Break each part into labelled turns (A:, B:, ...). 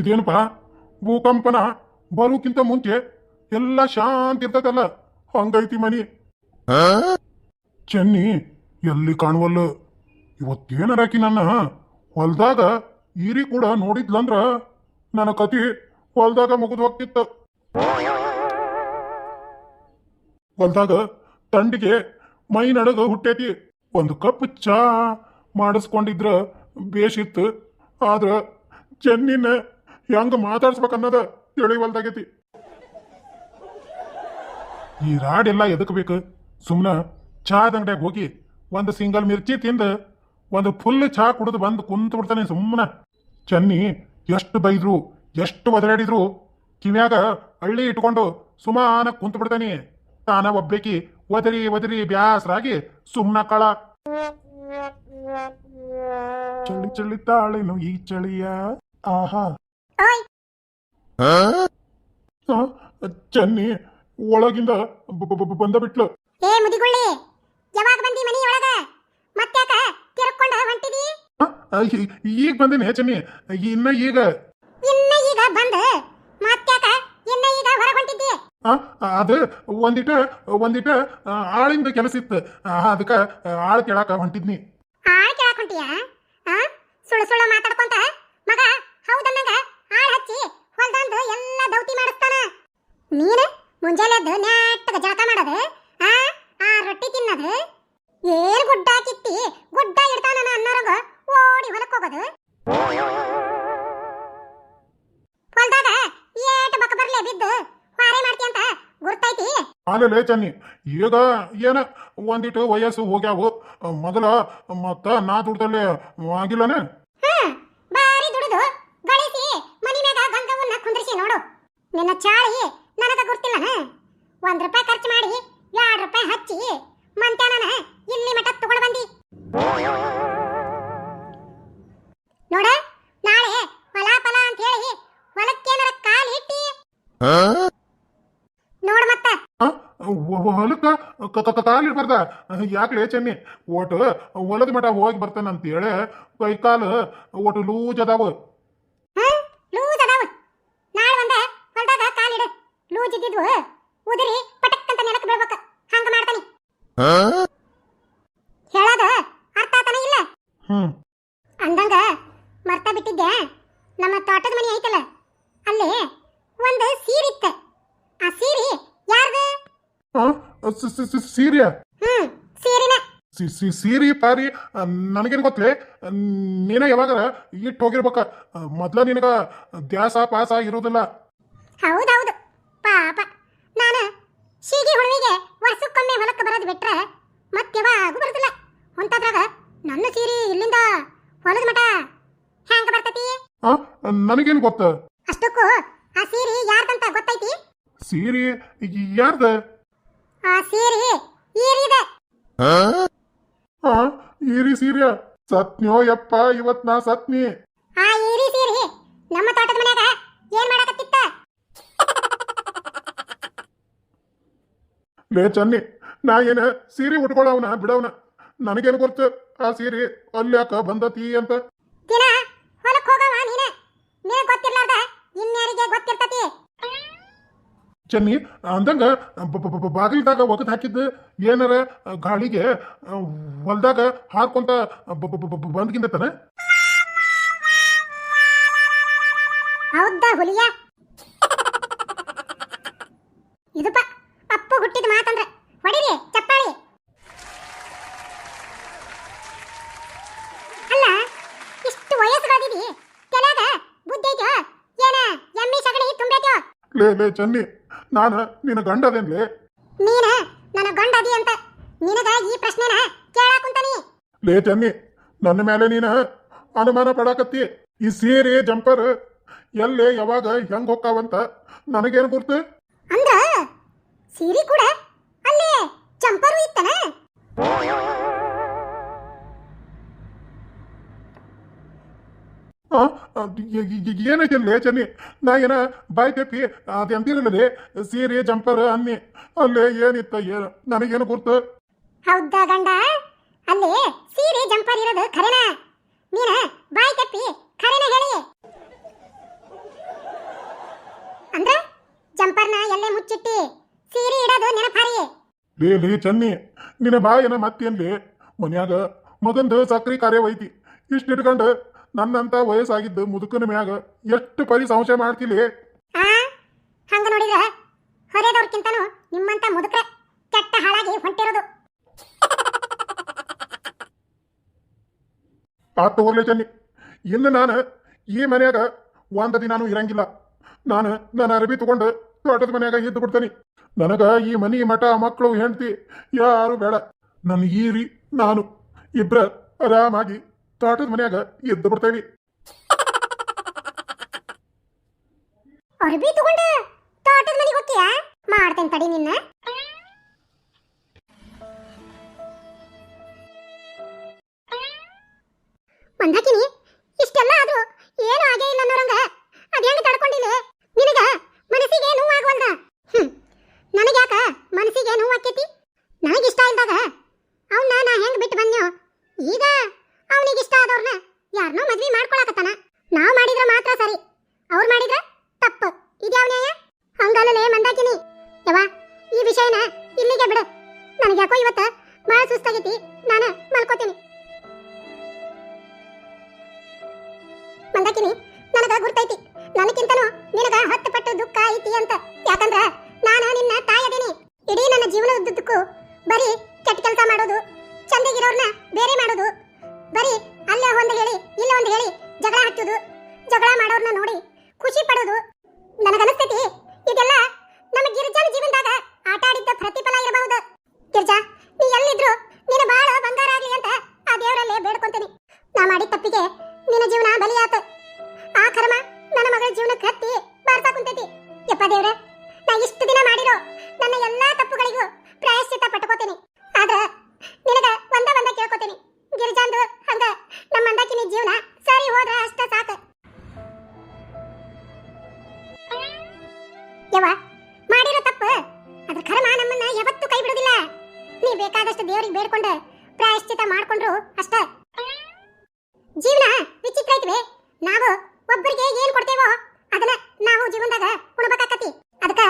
A: ಇದೇನಪ್ಪ? ಭೂಕಂಪನ? ಬರೋಕ್ಕಿಂತ ಮುಂಚೆ ಎಲ್ಲ ಶಾಂತಿ ಇರ್ತದಲ್ಲ ಹಂಗೈತಿ ಮನಿ. ಚೆನ್ನಿ ಎಲ್ಲಿ ಕಾಣುವಲ್ಲ? ಇವತ್ತೇನರಾಕಿ ನನ್ನ? ಹೊಲ್ದಾಗ ಈರಿ ಕೂಡ ನೋಡಿದ್ಲಂದ್ರ ನನ್ನ ಕತಿ ಹೊಲ್ದಾಗ ಮುಗಿದು ಹೋಗ್ತಿತ್ತು. ಹೊಲ್ದಾಗ ತಂಡಿಗೆ ಮೈ ನಡಗ ಹುಟ್ಟೈತಿ. ಒಂದು ಕಪ್ ಚಾ ಮಾಡಿಸ್ಕೊಂಡಿದ್ರ ಬೇಷಿತ್ತು ಆದ್ರ ಚೆನ್ನಿನ ಹೆಂಗ ಮಾತಾಡ್ಸ್ಬೇಕನ್ನೋದ ತಿಳಿವಲ್ದಾಗೈತಿ. ಈ ರಾಡ್ ಎಲ್ಲ ಎದಕ್ ಬೇಕು? ಸುಮ್ನ ಚಾದ ಅಂಗಡಿಯಾಗ ಹೋಗಿ ಒಂದು ಸಿಂಗಲ್ ಮಿರ್ಚಿ ತಿಂದು ಒಂದು ಫುಲ್ ಚಹಾ ಕುಡಿದು ಬಂದು ಕುಂತು ಬಿಡ್ತಾನೆ ಸುಮ್ಮನ ಚನ್ನಿ ಎಷ್ಟು ಬೈದ್ರು, ಎಷ್ಟು ಒದರಾಡಿದ್ರು, ಕಿವ್ಯಾಗ ಹಳ್ಳಿ ಇಟ್ಕೊಂಡು ಸುಮಾನ ಕುಂತು ಬಿಡ್ತಾನೆ ತಾನ ಒಬ್ಬೇಕಿ ಒದರಿ ಒದರಿ ಬ್ಯಾಸರಾಗಿ ಸುಮ್ನ ಕಳ. ಚಳಿ ಚಳಿ ತಾಳೆನು ಈ ಚಳಿಯ. ಆಹಾ.
B: ಓಯ್
A: ಆ, ಚೆನ್ನಿ ಒಳಗಿಂದ ಬ- ಬ- ಬ- ಬಂದ ಬಿಟ್ಲು.
B: ಏ ಮುದಿಗುಳ್ಳಿ. ಯಾವಾಗ ಬಂದಿ ಮನಿ ಒಳಗ? ಮತ್ತ್ಯಾಕ ತಿರ್ಕೊಂಡ ಹೊಂಟಿದಿ?
A: ಆ, ಆ, ಈ- ಈಗ ಬಂದೇನೆ ಚೆನ್ನಿ ಇನ್ನ ಈಗ.
B: ಇನ್ನ ಈಗ ಬಂದ? ಮತ್ತ್ಯಾಕ ಇನ್ನ ಈಗ ಹೊರಗ್ ಹೊಂಟಿದ್ದಿ?
A: ಆ, ಅದು ಒಂದಿಟ ಒಂದಿಟ ಆ, ಆಳಿಂದ ಕೆಲಸ ಇತ್ತು. ಅದಕ್ಕೆ ಆಳ್ ಕೇಳಾಕ ಹೊಂಟಿದ್ನಿ.
B: ಆಳ್ ಕೇಳಾಕ್ ಹೊಂಟಿಯ? ಆ ಸುಳ್ಳು ಸುಳ್ಳು ಮಾತಾಡ್ಕೊಂತ ಮಗ ಹೌದನ್ನಂಗ ಆಳ್ ಹಚ್ಚಿ ಹೊಲ್ದಂದು ಎಲ್ಲ ದೌತಿ ಮಾಡಿಸ್ತಾನ. ನೀನು ಮುಂಜಾನೆ ಎದ್ದು ನ್ಯಾಟ್ಟಗ ಜಳಕ ಮಾಡೋದು, ಆ ಆ ರೊಟ್ಟಿ ತಿನ್ನೋದು. ಏನ್ ಗುಡ್ಡ ಕಿತ್ತಿ, ಗುಡ್ಡ ಇಡ್ತಾನ ಅನ್ನೋರಂಗ ಓಡಿ ಹೊಲಕ್ ಹೋಗೋದು. ಹೊಲ್ದಾಗ ಏಟ್ ಬಕ ಬರ್ಲೆ ಬಿದ್ದು ಹಾರೆ ಮಾಡ್ತಿ ಅಂತ ಗುರ್ತೈತಿ.
A: ಆಮೇಲೆ ಚನ್ನಿ, ಈಗ ಏನ ಒಂದಿಟ್ಟು ವಯಸ್ಸು ಹೋಗ್ಯಾವು, ಮೊದಲ ಮತ್ತ ನಾ ದುಡ್ದಲ್ಲಿ ಆಗಿಲ್ಲನೆ
B: ಹ್ಮ್, ಬಾರಿ ದುಡಿದು ಗಳಿಸಿ ಮನಿ ಮ್ಯಾಗ ಗಂಗವನ್ನ ಕುಂದ್ರಿಸಿ ನೋಡು ನಿನ್ನ ಚಾಳಿ ನನಗ ಗೊತ್ತಿಲ್ಲನ ಒಂದ್ ರೂಪಾಯಿ ಖರ್ಚು ಮಾಡಿ ಎರಡ್ ರೂಪಾಯಿ ಹಚ್ಚಿ ಮಂತ್ಯಾನನ ಇಲ್ಲಿ ಮಠ ತಗೊಂಡ್ ಬಂದಿ. ನೋಡ ನಾಳೆ ಹೊಲ ಫಲ ಅಂತ ಹೇಳಿ ಹೊಲಕ್ಕೇನಾರ ಕಾಲ್ ಇಟ್ಟಿ? ನೋಡ ಮತ್ತ.
A: ಹೊಲಕ್ಕ ಕಾಲಿರ್ಬಾರ್ದ ಯಾಕಲೇ ಚೆನ್ನಿ ಒಟ್ಟು ಹೊಲದ ಮಠ ಹೋಗಿ ಬರ್ತಾನೆ ಅಂತೇಳಿ ಕೈ ಕಾಲು ಒಟ್ಟು ಲೂಜ್ ಅದಾವ
B: ಹ್ಮ್ ಲೂಸ್ ಅದಾವ ನಾಳೆ ಒಂದ ಹೊಲ್ದಾಗ ಕಾಲಿಡು ಇದ್ದಿದ್ವು ಉದುರಿ ಪಟಕ್ ಅಂತ ನೆಲಕ್ಕೆ ಬೀಳ್ಬೇಕು. ಹಂಗ ಮಾಡ್ತಾನಿ. ಹೇಳೋದು ಅರ್ಥ ಆತನ ಇಲ್ಲ. ಅಂದಂಗ ಮರ್ತ ಬಿಟ್ಟಿದ್ದೆ. ನಮ್ಮ ತೋಟದ ಮನೆ ಐತಲ್ಲ ಅಲ್ಲಿ ಒಂದು ಸೀರಿತ್ತ ಆ ಸೀರಿ ಯಾರ್ದು?
A: ಸೀರಿಯ ಸಿ- ಸಿ- ಸಿ- ಸೀರೆ?
B: ಹ್ಮ್ ಸೀರಿನ.
A: ಸಿ- ಸಿ- ಸೀರಿ ಪಾರಿ ನನಗೇನು ಗೊತ್ತಲೇ ನೀನ ಯಾವಾಗಾರ ಇಟ್ಟು ಹೋಗಿರ್ಬೇಕ. ಮೊದ್ಲ ನಿನಗ ದ್ಯಾಸ ಪಾಸ ಇರೋದಿಲ್ಲ.
B: ಹೌದೌದು. ಶೀಗಿ ಹುಳುವಿಗೆ ವರ್ಷಕ್ಕೊಮ್ಮೆ ಹೊಲಕ್ಕೆ ಬರೋದು ಬಿಟ್ರೆ ಮತ್ತೆ ಯಾವಾಗೂ ಬರೋದಿಲ್ಲ. ಹೊಂತಾದ್ರಾಗ ನನ್ನ ಸೀರೆ ಇಲ್ಲಿಂದ ಹೊಲದ ಮಠ ಹ್ಯಾಂಗ ಬರ್ತತಿ?
A: ನನಗೇನು ಗೊತ್ತ?
B: ಅಷ್ಟಕ್ಕೂ ಆ ಸೀರೆ ಯಾರ್ದಂತ ಗೊತ್ತೈತಿ?
A: ಸೀರೆ ಯಾರ್ದ?
B: ಆ ಸೀರೆ ಈರಿದ.
A: ಆ? ಈರಿ ಸೀರೆ ಸತ್ನಿಯೋ ಯಪ್ಪ ಇವತ್ ನಾ ಸತ್ನಿ.
B: ಆ ಈರಿ ಸೀರಿ ನಮ್ಮ ತೋಟದ ಮನ್ಯಾಗ ಏನ್ ಮಾಡಕತ್ತಿತ್ತ
A: ಲೇ ಚನ್ನಿ ನಾ ಏನ ಸೀರೆ ಉಟ್ಕೊಳವನ ಬಿಡವನ? ನನಗೇನು ಗೊತ್ತು? ಆ ಸೀರೆ ಅಲ್ಯಾಕ ಬಂದತಿ ಅಂತ?
B: ದಿನ ಹೋಗವ ನೀನ? ನಿನಗ್ ಗೊತ್ತಿರ್ಲಾರ್ದ? ಇನ್ಯಾರಿಗೆ ಗೊತ್ತಿರ್ತತಿ?
A: ಚನ್ನಿ ಅಂದಂಗ ಬಾಗಿಲ್ದಾಗ ಒಗದ್ ಹಾಕಿದ್ದು ಏನಾರ ಗಾಳಿಗೆ ಹೊಲ್ದಾಗ ಹಾಕೊಂತ ಬಂದ್ಗಿಂದ ತಾನೆ ಬ- ಬಂದ್ಕಿಂದತನ
B: ಹೌದಾ ಹುಲಿಯ? ಇದಪ್ಪ
A: ಲೇ ಲೇ ಚನ್ನಿ ನಾನು ನಿನ್ನ ಗಂಡದೇನ್ಲೇ
B: ನೀನ ನನ್ನ ಗಂಡ ಅದಿ ಅಂತ ನಿನಗ ಈ ಪ್ರಶ್ನೆನ ಕೇಳಾಕುಂತಾನಿ
A: ಲೇ ಚನ್ನಿ ನನ್ನ ಮೇಲೆ ನೀನ ಅನುಮಾನ ಪಡಾಕತ್ತಿ. ಈ ಸೀರೆ ಜಂಪರ್ ಎಲ್ಲೇ ಯಾವಾಗ ಹೆಂಗ್ ಹೊಕ್ಕಾವಂತ ನನಗೇನು ಗುರ್ತು?
B: ಅಂದ್ರ ಸೀರೆ ಕೂಡ
A: ಏನಕ್ಕೆ ಚನ್ನಿ ನಾ ಏನ ಬಾಯ್ ತೆಪ್ಪಿ ಅದು ಎಂತಿರಲ್ಲದೆ ಸೀರೆ ಜಂಪರ್ ಅನ್ನಿ. ಅಲ್ಲೇ ಏನಿತ್ತ ಏನು? ನನಗೇನು ಗುರ್ತು?
B: ಹೌದಾ ಗಂಡ? ಅಲ್ಲಿ ಸೀರೆ ಜಂಪರ್ ಇರೋದು ಖರೇನ? ನೀನ ಬಾಯ್ ತೆಪ್ಪಿ ಖರೇನ ಹೇಳಿ? ಅಂದ್ರೆ ಜಂಪರ್ನ ಎಲ್ಲೇ ಮುಚ್ಚಿಟ್ಟಿ? ಸೀರೆ ಇಡೋದು ನೆನಪಾರಿ?
A: ಲೇ ಲೇ ಚನ್ನಿ. ನಿನ್ನ ಬಾಯನ ಮತ್ತೇನ್ಲಿ? ಮನ್ಯಾಗ ಮೊದಲು ಸಕ್ರಿ ಕಾರ್ಯವೈತಿ. ಇಷ್ಟು ಇಟ್ಕೊಂಡು ನನ್ನಂತ ವಯಸ್ಸಾಗಿದ್ದು ಮುದುಕನ ಮ್ಯಾಗ ಎಷ್ಟು ಪರಿ ಸಂಶಯ ಮಾಡ್ತಿಲಿ?
B: ಆ? ಹಂಗ ನೋಡಿದ್ರೆ? ಹೊರೆದವ್ರಕ್ಕಿಂತನೂ ನಿಮ್ಮಂತ ಮುದುಕ್ರೆ ಕೆಟ್ಟ ಹಾಳಾಗಿ ಹೊಂಟಿರೋದು.
A: ಆ ತಗೋರ್ಲೆ ಚನ್ನಿ ಇನ್ನು ನಾನು ಈ ಮನ್ಯಾಗ ಒಂದ ದಿನಾನು ಇರಂಗಿಲ್ಲ. ನಾನು ನನ್ನ ಅರಬಿ ತಗೊಂಡು ತೋಟದ ಮನೆಯಾಗ ಇದ್ದು ಬಿಡ್ತೇನೆ. ನನಗ ಈ ಮನಿ ಮಠ ಮಕ್ಕಳು ಹೆಂಡತಿ ಯಾರು ಬೇಡ. ನನ್ನ ಈರಿ ನಾನು ಇಬ್ರ ಆರಾಮಾಗಿ ತೋಟದ ಮನ್ಯಾಗ ಎದ್ದು ಬಿಡ್ತೇವಿ
B: ಅರ್ಬಿ ತಗೊಂಡ ತೋಟದ ಮನೆಗೆ ಹೋಗ್ತೀಯಾ? ಮಾಡ್ತೇನೆ ತಡಿ ನಿನ್ನ. ಮಂದಾಕಿನಿ ನನಗ ಗುರ್ತೈತಿ. ನನಗಿಂತನೂ ನಿನಗ ಹತ್ತು ಪಟ್ಟು ದುಃಖ ಐತಿ ಅಂತ. ಯಾಕಂದ್ರ ನಾನು ನಿನ್ನ ತಾಯದೇನಿ. ಇಡೀ ನನ್ನ ಜೀವನ ಉದ್ದಕ್ಕೂ ಬರೀ ಕೆಟ್ಟ ಕೆಲಸ ಮಾಡೋದು, ಚಂದಿಗಿರೋರ್ನ ಬೇರೆ ಮಾಡೋದು, ಬರೀ ಅಲ್ಲೇ ಒಂದು ಹೇಳಿ, ಇಲ್ಲ ಒಂದು ಹೇಳಿ ಜಗಳ ಹಚ್ಚೋದು ಜಗಳ ಮಾಡೋರ್ನ ನೋಡಿ ಖುಷಿ ಪಡೋದು. ನನಗನಿಸ್ತೈತಿ ಇದೆಲ್ಲ ಜೀವನ ವಿಚಿತ್ರ ಐತ್ವೆ. ನಾವು ಒಬ್ಬರಿಗೆ ಏನ್ ಕೊಡ್ತೇವೋ ಅದನ್ನ ನಾವು ಜೀವನದಾಗ ಉಣಬೇಕಾಕತಿ. ಅದಕ್ಕ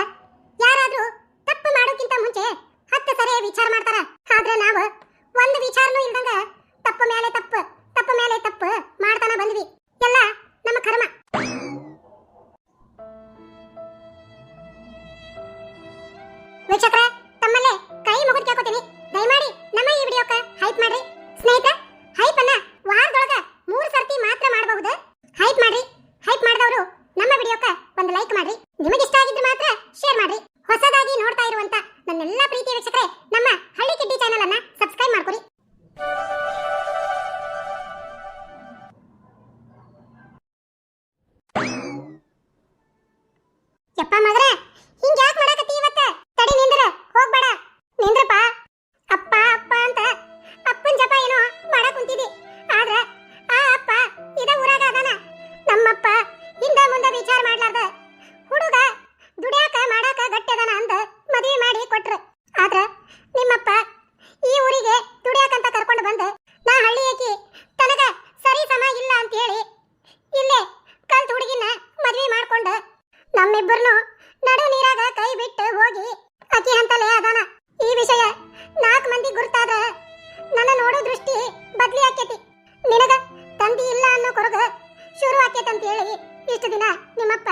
B: ಯಾರಾದ್ರೂ ತಪ್ಪು ಮಾಡೋಕ್ಕಿಂತ ಮುಂಚೆ ಹತ್ತು ಸರಿ ವಿಚಾರ ಮಾಡ್ತಾರ. ಆದ್ರೆ ನಾವು ಒಂದು ವಿಚಾರನೂ ಇಲ್ದಂಗ ತಪ್ಪು ಮೇಲೆ ತಪ್ಪು ತಪ್ಪು ಮೇಲೆ ತಪ್ಪು ಮಾಡ್ತಾನ ಬಂದ್ವಿ. ಎಲ್ಲ ನಮ್ಮ ಕರ್ಮ. ವೀಕ್ಷಕರೇ ಪ್ರೀತಿಯ ವೀಕ್ಷಕರೇ ನಮ್ಮ ಹಳ್ಳಿ ಕಿಡ್ಡಿ ಚಾನೆಲ್ ಅನ್ನ ಸಬ್ಸ್ಕ್ರೈಬ್ ಮಾಡ್ಕೊರಿ ಮಾಡ್ಕೊಂಡು ನಮ್ಮಿಬ್ಬರನ್ನು ನಡು ನೀರಾಗ ಕೈ ಬಿಟ್ಟು ಹೋಗಿ. ಅಕ್ಕಿ ಅಂತಲೇ ಅದಾನ. ಈ ವಿಷಯ ನಾಲ್ಕು ಮಂದಿ ಗುರ್ತಾದ ನನ್ನ ನೋಡೋ ದೃಷ್ಟಿ ಬದ್ಲಿ ಆಕೇತಿ. ನಿನಗ ತಂದಿ ಇಲ್ಲ ಅನ್ನೋ ಕೊರಗ ಶುರು ಆಕೇತಂತ ಹೇಳಿ ಇಷ್ಟು ದಿನ ನಿಮ್ಮಪ್ಪ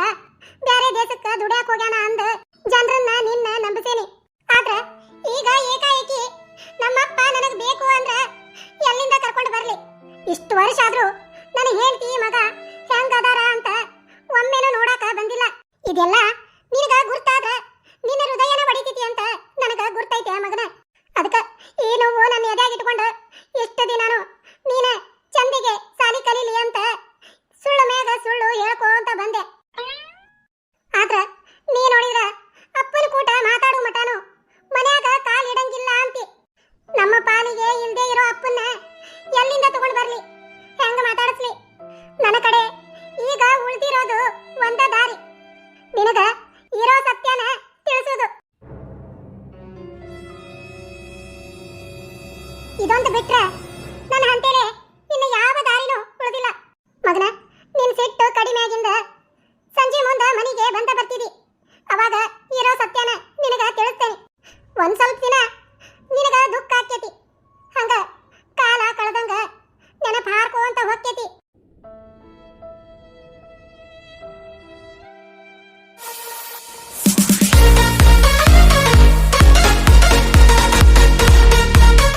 B: ಬೇರೆ ದೇಶಕ್ಕ ದುಡಿಯಾಕ ಹೋಗ್ಯಾನ ಅಂದ ಜನರನ್ನ ನಿನ್ನ ನಂಬಿಸೇನಿ. ಆದ್ರೆ ಈಗ ಏಕಾಏಕಿ ನಮ್ಮಪ್ಪ ನನಗ್ ಬೇಕು ಅಂದ್ರೆ ಎಲ್ಲಿಂದ ಕರ್ಕೊಂಡು ಬರ್ಲಿ? ಇಷ್ಟು ವರ್ಷ ಆದ್ರೂ ನಾನು. ನೀನ ಚಂದಿಗೆ ಸಾಲಿ ಕಲೀಲಿ ಅಂತ ಸುಳ್ಳು ಮ್ಯಾಗ ಸುಳ್ಳು ಹೇಳ್ಕೋಂತ ಬಂದೆ. ಆದ್ರ ನೀ ನೋಡಿದ್ರ ಅಪ್ಪನ ಕೂಟ ಮಾತಾಡು ಮಟಾನು ಮನ್ಯಾಗ ಕಾಲ್ ಇಡಂಗಿಲ್ಲ ಅಂತಿ. ನಮ್ಮ ಪಾಲಿಗೆ ಇಲ್ದೇ ಇರೋ ಅಪ್ಪನ್ನ ಎಲ್ಲಿಂದ ತಗೊಂಡ್ ಬರ್ಲಿ? ಹೆಂಗ ಮಾತಾಡಿಸ್ಲಿ? ನನ್ನ ಕಡೆ ಈಗ ಉಳ್ದಿರೋದು ಒಂದ ದಾರಿ. ನಿನಗ ಒಂದ್ ಸ್ವಲ್ಪ